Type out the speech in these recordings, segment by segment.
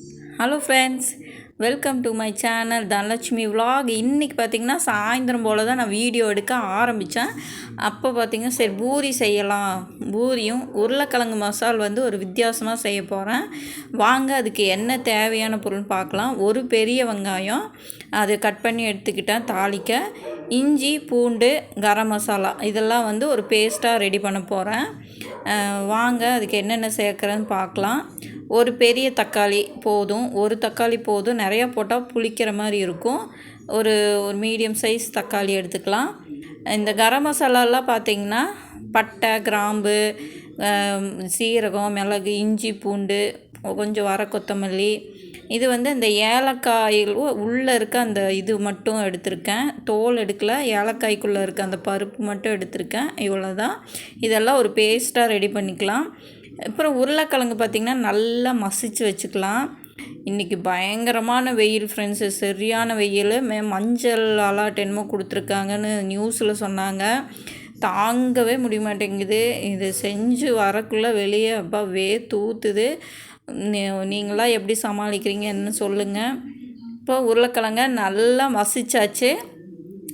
Hello friends welcome to my channel Dhanalakshmi vlog இன்றைக்கி பார்த்தீங்கன்னா சாயந்தரம் போல் தான் நான் வீடியோ எடுக்க ஆரம்பித்தேன் அப்போ பார்த்தீங்கன்னா சரி பூரி செய்யலாம் பூரியும் உருளைக்கிழங்கு மசால் வந்து ஒரு வித்தியாசமாக செய்ய போகிறேன் வாங்க அதுக்கு என்ன தேவையான பொருள்னு பார்க்கலாம் ஒரு பெரிய வெங்காயம் அதை கட் பண்ணி எடுத்துக்கிட்டேன் தாளிக்க இஞ்சி பூண்டு கரம் மசாலா இதெல்லாம் வந்து ஒரு பேஸ்ட்டாக ரெடி பண்ண போகிறேன் வாங்க அதுக்கு என்னென்ன சேர்க்குறேன்னு பார்க்கலாம். ஒரு பெரிய தக்காளி போதும். ஒரு தக்காளி போதும். நிறையா போட்டால் புளிக்கிற மாதிரி இருக்கும். ஒரு ஒரு மீடியம் சைஸ் தக்காளி எடுத்துக்கலாம். இந்த கரம் மசாலாலாம் பார்த்திங்கன்னா பட்டை கிராம்பு சீரகம் மிளகு இஞ்சி பூண்டு கொஞ்சம் வர கொத்தமல்லி இது வந்து இந்த ஏலக்காயில் உள்ளே இருக்க அந்த இது மட்டும் எடுத்திருக்கேன். தோல் எடுக்கல. ஏலக்காய்க்குள்ளே இருக்க அந்த பருப்பு மட்டும் எடுத்திருக்கேன். இவ்வளோ தான் இதெல்லாம் ஒரு பேஸ்ட்டாக ரெடி பண்ணிக்கலாம். அப்புறம் உருளைக்கிழங்கு பார்த்திங்கன்னா நல்லா மசிச்சு வச்சுக்கலாம். இன்றைக்கி பயங்கரமான வெயில் ஃப்ரெண்ட்ஸு சரியான வெயில். மே மஞ்சள் அலாட் என்னமோ கொடுத்துருக்காங்கன்னு நியூஸில் சொன்னாங்க. தாங்கவே முடிய மாட்டேங்குது இது செஞ்சு வரக்குள்ளே வெளியே அப்பா வே தூத்துது. நீங்களாம் எப்படி சமாளிக்கிறீங்கன்னு சொல்லுங்கள் இப்போ உருளைக்கிழங்க நல்லா மசிச்சாச்சு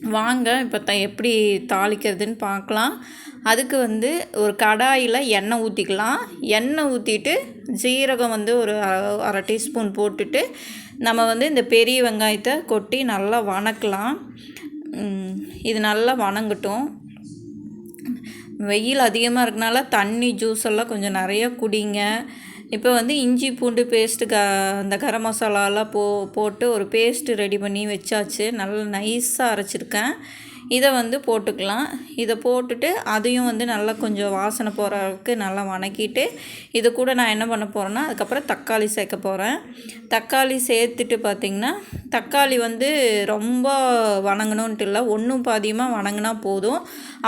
வாங்க இப்போ த எப்படி தாளிக்கிறதுன்னு பார்க்கலாம். அதுக்கு வந்து ஒரு கடாயில் எண்ணெய் ஊற்றிக்கலாம் எண்ணெய் ஊற்றிட்டு ஜீரகம் வந்து ஒரு அரை- டீஸ்பூன் போட்டுட்டு நம்ம வந்து இந்த பெரிய வெங்காயத்தை கொட்டி நல்லா வணக்கலாம். இது நல்லா வணங்கட்டும். வெயில் அதிகமாக இருக்கனால தண்ணி ஜூஸ் எல்லாம் கொஞ்சம் நிறைய குடிங்க. இப்போ வந்து இஞ்சி பூண்டு பேஸ்ட்டு க அந்த கரம் மசாலாலாம் போ போட்டு ஒரு பேஸ்ட்டு ரெடி பண்ணி வச்சாச்சு. நல்லா நைஸாக அரைச்சிருக்கேன். இதை வந்து போட்டுக்கலாம். இதை போட்டுட்டு அதையும் வந்து நல்லா கொஞ்சம் வாசனை போகிற அளவுக்கு நல்லா வணக்கிட்டு இது கூட நான் என்ன பண்ண போகிறேன்னா அதுக்கப்புறம் தக்காளி சேர்க்க போகிறேன் தக்காளி சேர்த்துட்டு பார்த்திங்கன்னா தக்காளி வந்து ரொம்ப வணங்கணுன்ட்டு இல்லை ஒன்றும் பாதியமாக வணங்கினா போதும்.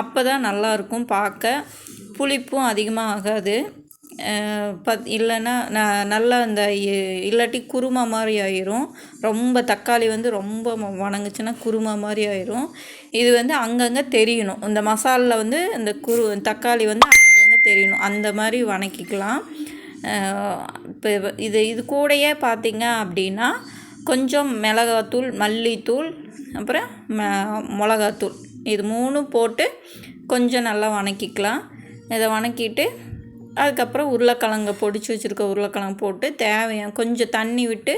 அப்போ தான் நல்லாயிருக்கும் பார்க்க. புளிப்பும் அதிகமாக ஆகாது. பத் இல்லைன்னா நான் நல்லா அந்த இ- இல்லாட்டி குருமா மாதிரி ஆயிரும். ரொம்ப தக்காளி வந்து ரொம்ப வணங்குச்சுன்னா குருமா மாதிரி ஆயிரும். இது வந்து அங்கங்கே தெரியணும். இந்த மசாலில் வந்து இந்த குரு தக்காளி வந்து அங்கங்கே தெரியணும். அந்த மாதிரி வணக்கிக்கலாம். இப்போ இது இது கூடயே பார்த்திங்க அப்படின்னா கொஞ்சம் மிளகாத்தூள் மல்லித்தூள் அப்புறம் ம மிளகாத்தூள். இது மூணும் போட்டு கொஞ்சம் நல்லா வணக்கிக்கலாம். இதை வணக்கிட்டு அதுக்கப்புறம் உருளைக்கிழங்க பொடிச்சு வச்சுருக்க உருளைக்கிழங்கு போட்டு தேவையான கொஞ்சம் தண்ணி விட்டு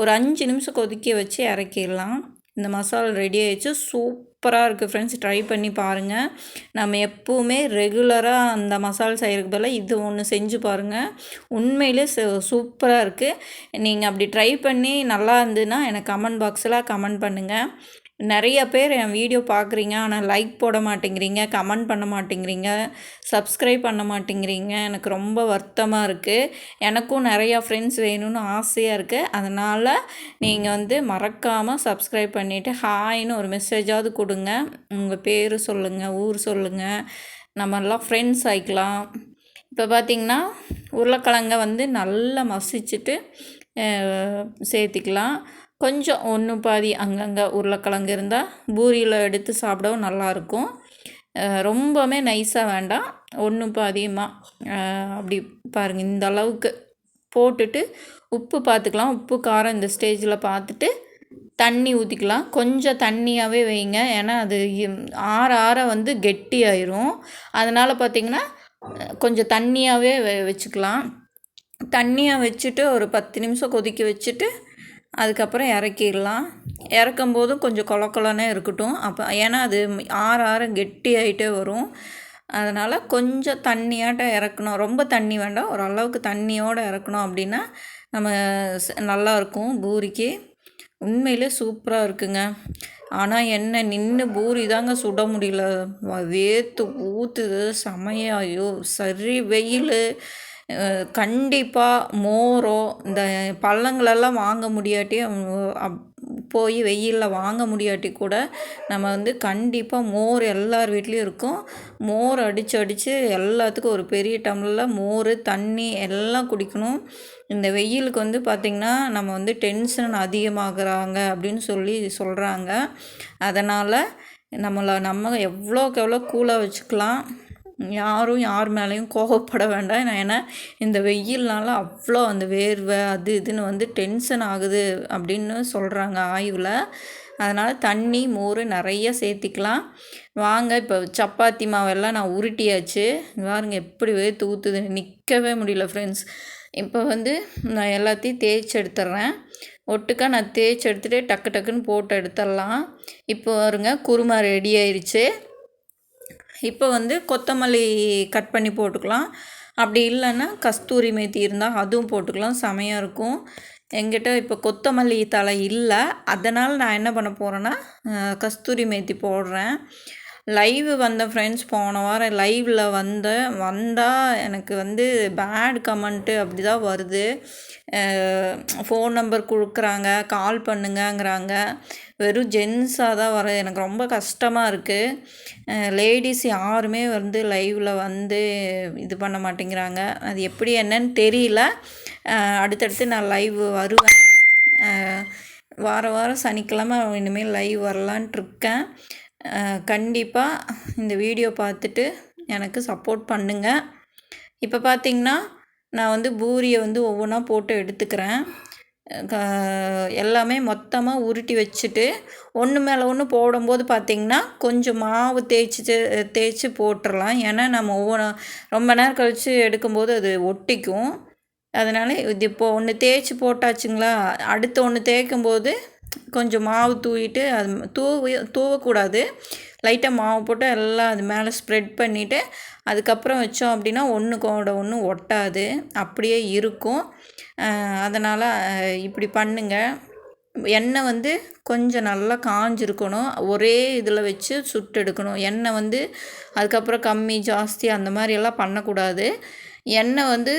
ஒரு அஞ்சு நிமிஷம் கொதிக்க வச்சு இறக்கிடலாம். இந்த மசாலா ரெடி ஆயிடுச்சு. சூப்பராக இருக்குது ஃப்ரெண்ட்ஸ் ட்ரை பண்ணி பாருங்கள் நம்ம எப்போவுமே ரெகுலராக அந்த மசாலா செய்கிறதுக்கு பதிலாக இது ஒன்று செஞ்சு பாருங்கள் உண்மையிலே சூப்பராக இருக்குது நீங்கள் அப்படி ட்ரை பண்ணி நல்லா இருந்ததுன்னா எனக்கு கமெண்ட் பாக்ஸில் கமெண்ட் பண்ணுங்கள் நிறைய பேர் என் வீடியோ பார்க்குறீங்க ஆனால் லைக் போட மாட்டேங்கிறீங்க கமெண்ட் பண்ண மாட்டேங்கிறீங்க சப்ஸ்கிரைப் பண்ண மாட்டேங்கிறீங்க. எனக்கு ரொம்ப வருத்தமாக இருக்குது எனக்கும் நிறையா ஃப்ரெண்ட்ஸ் வேணும்னு ஆசையாக இருக்குது அதனால் நீங்கள் வந்து மறக்காமல் சப்ஸ்கிரைப் பண்ணிவிட்டு ஹாய்னு ஒரு மெசேஜாவது கொடுங்க. உங்கள் பேர் சொல்லுங்கள் ஊர் சொல்லுங்கள் நம்மெல்லாம் ஃப்ரெண்ட்ஸ் ஆகிக்கலாம் இப்போ பார்த்திங்கன்னா உருளைக்கிழங்க வந்து நல்லா மசிச்சுட்டு சேர்த்திக்கலாம். கொஞ்சம் ஒன்று பாதி அங்கங்கே உருளைக்கிழங்கு இருந்தால் பூரியில் எடுத்து சாப்பிடவும் நல்லாயிருக்கும். ரொம்பவுமே நைஸாக வேண்டாம். ஒன்று பாதியமாக அப்படி பாருங்கள் இந்த அளவுக்கு போட்டுட்டு உப்பு பார்த்துக்கலாம் உப்பு காரம் இந்த ஸ்டேஜில் பார்த்துட்டு தண்ணி ஊற்றிக்கலாம் கொஞ்சம் தண்ணியாகவே வைங்க. ஏன்னா அது ஆற ஆற வந்து கெட்டியாயிரும். அதனால் பார்த்திங்கன்னா கொஞ்சம் தண்ணியாகவே வச்சுக்கலாம். தண்ணியாக வச்சுட்டு ஒரு பத்து நிமிஷம் கொதிக்க வச்சுட்டு அதுக்கப்புறம் இறக்கிடலாம். இறக்கும் போதும் கொஞ்சம் கொல கொலனே இருக்கட்டும். அப்போ ஏன்னா அது ஆற ஆற கெட்டி ஆகிட்டே வரும். அதனால் கொஞ்சம் தண்ணியாட்டம் இறக்கணும். ரொம்ப தண்ணி வேண்டாம். ஓரளவுக்கு தண்ணியோடு இறக்கணும் அப்படின்னா நம்ம நல்லாயிருக்கும் பூரிக்கு. உண்மையிலே சூப்பராக இருக்குங்க. ஆனால் என்ன நின்று பூரி தாங்க சுட முடியல. வ- வேர்த்து ஊற்றுது செமையா ஐயோ சரி வெயில். கண்டிப்பாக மோரோ இந்த பழங்களெல்லாம் வாங்க முடியாட்டி அப்- போய் வெயிலில் வாங்க முடியாட்டி கூட நம்ம வந்து கண்டிப்பாக மோர் எல்லார் வீட்லேயும் இருக்கும். மோர் அடித்து அடித்து எல்லாத்துக்கும் ஒரு பெரிய டம்ளரில் மோர் தண்ணி எல்லாம் குடிக்கணும். இந்த வெயிலுக்கு வந்து பார்த்திங்கன்னா நம்ம வந்து டென்ஷன் அதிகமாகறாங்க அப்படின்னு சொல்லி சொல்கிறாங்க அதனால் நம்மளை நம்ம எவ்வளோக்கு எவ்வளோ கூலாக வச்சுக்கலாம். யாரும் யார் மேலேயும் கோவப்பட வேண்டாம். நான் ஏன்னா இந்த வெயில்னால அவ்வளோ அந்த வேர்வை அது இதுன்னு வந்து டென்ஷன் ஆகுது அப்படின்னு சொல்கிறாங்க ஆய்வில். அதனால் தண்ணி மோர் நிறைய சேர்த்திக்கலாம். வாங்க இப்போ சப்பாத்தி மாவெல்லாம் நான் உருட்டியாச்சு. பாருங்க எப்படி வேர்த்து ஊற்றுது நிற்கவே முடியல ஃப்ரெண்ட்ஸ் இப்போ வந்து நான் எல்லாத்தையும் தேய்ச்சி எடுத்துட்றேன் ஒட்டுக்கா நான் தேய்ச்சி எடுத்துகிட்டு டக்கு டக்குன்னு போட்டு எடுத்துடலாம். இப்போ வருங்க குருமா ரெடி ஆயிடுச்சு இப்போ வந்து கொத்தமல்லி கட் பண்ணி போட்டுக்கலாம். அப்படி இல்லைன்னா கஸ்தூரி மேத்தி இருந்தால் அதுவும் போட்டுக்கலாம். செமையாக இருக்கும். எங்கிட்ட இப்போ கொத்தமல்லி தலை இல்லை. அதனால் நான் என்ன பண்ண போகிறேன்னா கஸ்தூரி மேத்தி போடுறேன். லைவ் வந்த ஃப்ரெண்ட்ஸ் போன வாரம் லைவில் வந்த வந்தால் எனக்கு வந்து பேட் கமெண்ட்டு அப்படி தான் வருது ஃபோன் நம்பர் கொடுக்குறாங்க கால் பண்ணுங்கங்கிறாங்க. வெறும் ஜென்ஸாக தான் வர எனக்கு ரொம்ப கஷ்டமாக இருக்குது லேடிஸ் யாருமே வந்து லைவில் வந்து இது பண்ண மாட்டேங்கிறாங்க. அது எப்படி என்னன்னு தெரியல. அடுத்தடுத்து நான் லைவ் வருவேன். வார வாரம் சனிக்கிழமை இனிமேல் லைவ் வரலான்ட்ருக்கேன் கண்டிப்பாக இந்த வீடியோ பார்த்துட்டு எனக்கு சப்போர்ட் பண்ணுங்கள் இப்போ பார்த்திங்கன்னா நான் வந்து பூரியை வந்து ஒவ்வொன்றா போட்டு எடுத்துக்கிறேன். க எல்லாமே மொத்தமாக உருட்டி வச்சுட்டு ஒன்று மேலே ஒன்று போடும்போது பார்த்திங்கன்னா கொஞ்சம் மாவு தேய்ச்சி தேய்ச்சி போட்டுடலாம் ஏன்னா நம்ம ஒவ்வொன்று ரொம்ப நேரம் கழித்து எடுக்கும்போது அது ஒட்டிக்கும். அதனால் இது இப்போது ஒன்று தேய்ச்சி போட்டாச்சுங்களா அடுத்து ஒன்று தேய்க்கும் போது கொஞ்சம் மாவு தூவிட்டு அது தூவி தூவக்கூடாது. லைட்டாக மாவு போட்டு எல்லாம் அது மேலே ஸ்ப்ரெட் பண்ணிவிட்டு அதுக்கப்புறம் வச்சோம் அப்படின்னா ஒன்று கூட ஒன்று ஒட்டாது. அப்படியே இருக்கும். அதனால் இப்படி பண்ணுங்கள் எண்ணெய் வந்து கொஞ்சம் நல்லா காஞ்சிருக்கணும். ஒரே இதில் வச்சு சுட்டு எடுக்கணும் எண்ணெய் வந்து அதுக்கப்புறம் கம்மி ஜாஸ்தி அந்த மாதிரியெல்லாம் பண்ணக்கூடாது. எண்ணெய் வந்து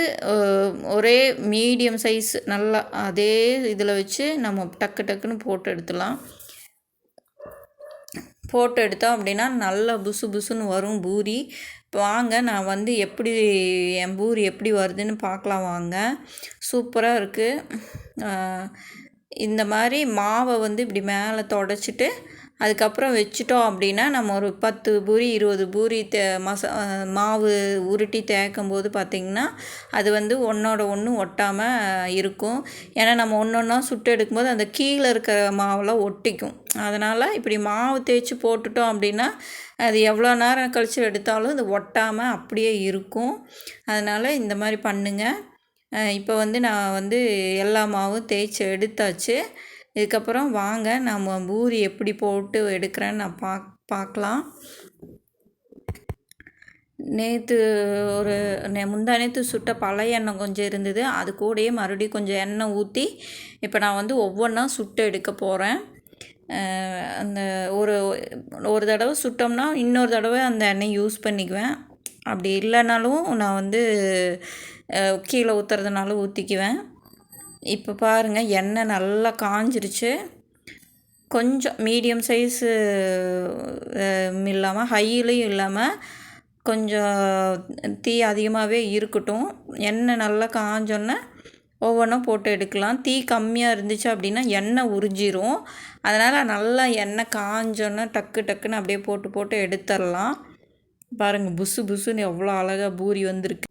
ஒரே மீடியம் சைஸ் நல்லா அதே இதில் வச்சு நம்ம டக்கு டக்குன்னு போட்டு எடுத்துடலாம். போட்டு எடுத்தோம் அப்படின்னா நல்லா புசு புசுன்னு வரும் பூரி. வாங்க நான் வந்து எப்படி என் பூரி எப்படி வருதுன்னு பார்க்கலாம் வாங்க. சூப்பராக இருக்குது இந்த மாதிரி மாவை வந்து இப்படி மேலே தொடச்சிட்டு அதுக்கப்புறம் வச்சுட்டோம் அப்படின்னா நம்ம ஒரு பத்து பூரி இருபது பூரி தே மசா மாவு உருட்டி தேய்க்கும் போது பார்த்திங்கன்னா அது வந்து ஒன்றோட ஒன்று ஒட்டாமல் இருக்கும். ஏன்னா நம்ம ஒன்று ஒன்றா சுட்டு எடுக்கும்போது அந்த கீழே இருக்கிற மாவெல்லாம் ஒட்டிக்கும். அதனால் இப்படி மாவு தேய்ச்சி போட்டுட்டோம் அப்படின்னா அது எவ்வளோ நேரம் கழித்து எடுத்தாலும் அது ஒட்டாமல் அப்படியே இருக்கும். அதனால் இந்த மாதிரி பண்ணுங்கள் இப்போ வந்து நான் வந்து எல்லா மாவும் தேய்ச்சி எடுத்தாச்சு. இதுக்கப்புறம் வாங்க நம்ம பூரி எப்படி போட்டு எடுக்கிறேன்னு நான் பாக் பார்க்கலாம் நேற்று ஒரு முந்தா நேற்று சுட்ட பழைய எண்ணெய் கொஞ்சம் இருந்தது. அது கூடயே மறுபடியும் கொஞ்சம் எண்ணெய் ஊற்றி இப்போ நான் வந்து ஒவ்வொன்றா சுட்டு எடுக்க போகிறேன் அந்த ஒரு ஒரு தடவை சுட்டோம்னா இன்னொரு தடவை அந்த எண்ணெய் யூஸ் பண்ணிக்குவேன். அப்படி இல்லைனாலும் நான் வந்து கீழே ஊற்றுறதுனாலும் ஊற்றிக்குவேன் இப்போ பாருங்கள் எண்ணெய் நல்லா காஞ்சிருச்சு. கொஞ்சம் மீடியம் சைஸு இல்லாமல் ஹையிலையும் இல்லாமல் கொஞ்சம் தீ அதிகமாகவே இருக்கட்டும். எண்ணெய் நல்லா காஞ்சோன்னே ஒவ்வொன்றும் போட்டு எடுக்கலாம். தீ கம்மியாக இருந்துச்சு அப்படின்னா எண்ணெய் உறிஞ்சிரும். அதனால் நல்லா எண்ணெய் காஞ்சோன்னே டக்கு டக்குன்னு அப்படியே போட்டு போட்டு எடுத்துடலாம். பாருங்கள் புசு புசுன்னு எவ்வளோ அழகாக பூரி வந்திருக்கு.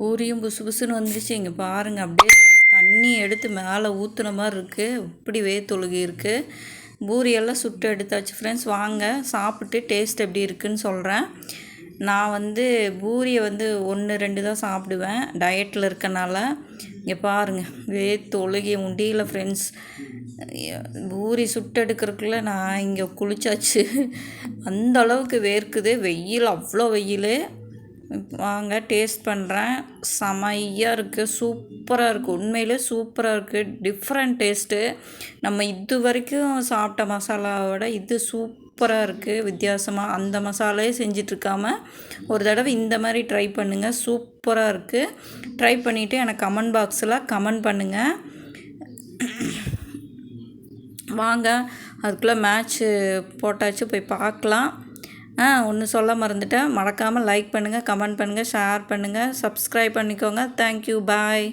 பூரியும் புசு புசுன்னு வந்துருச்சு. இங்கே பாருங்கள் அப்படியே தண்ணி எடுத்து மேலே ஊற்றுன மாதிரி இருக்குது இப்படி வேத்தொழுகி இருக்குது பூரியெல்லாம் சுட்டு எடுத்தாச்சு. ஃப்ரெண்ட்ஸ் வாங்க. சாப்பிட்டு டேஸ்ட் எப்படி இருக்குன்னு சொல்கிறேன் நான் வந்து பூரியை வந்து ஒன்று ரெண்டு தான் சாப்பிடுவேன். டயட்டில் இருக்கனால இங்கே பாருங்கள் வேத்தொழுகி முடியல ஃப்ரெண்ட்ஸ் பூரி சுட்டு எடுக்கிறதுக்குள்ள நான் இங்கே குளிச்சாச்சு. அந்த அளவுக்கு வேர்க்குது. வெயில் அவ்வளோ வெயில். வாங்க டேஸ்ட் பண்ணுறேன் செமையாக இருக்குது சூப்பராக இருக்குது உண்மையிலே சூப்பராக இருக்குது டிஃப்ரெண்ட் டேஸ்ட்டு நம்ம இது வரைக்கும் சாப்பிட்ட மசாலாவோட இது சூப்பராக இருக்குது வித்தியாசமாக அந்த மசாலையே செஞ்சிட்ருக்காமல் ஒரு தடவை இந்த மாதிரி ட்ரை பண்ணுங்கள் சூப்பராக இருக்குது ட்ரை பண்ணிவிட்டு எனக்கு கமெண்ட் பாக்ஸில் கமெண்ட் பண்ணுங்கள் வாங்க அதுக்குள்ளே மேட்ச்சு போட்டாச்சு போய் பார்க்கலாம். ஆ ஒன்று சொல்ல மறந்துட்டேன். மறக்காமல் லைக் பண்ணுங்கள் கமெண்ட் பண்ணுங்கள் ஷேர் பண்ணுங்கள் சப்ஸ்கிரைப் பண்ணிக்கோங்க. Thank you bye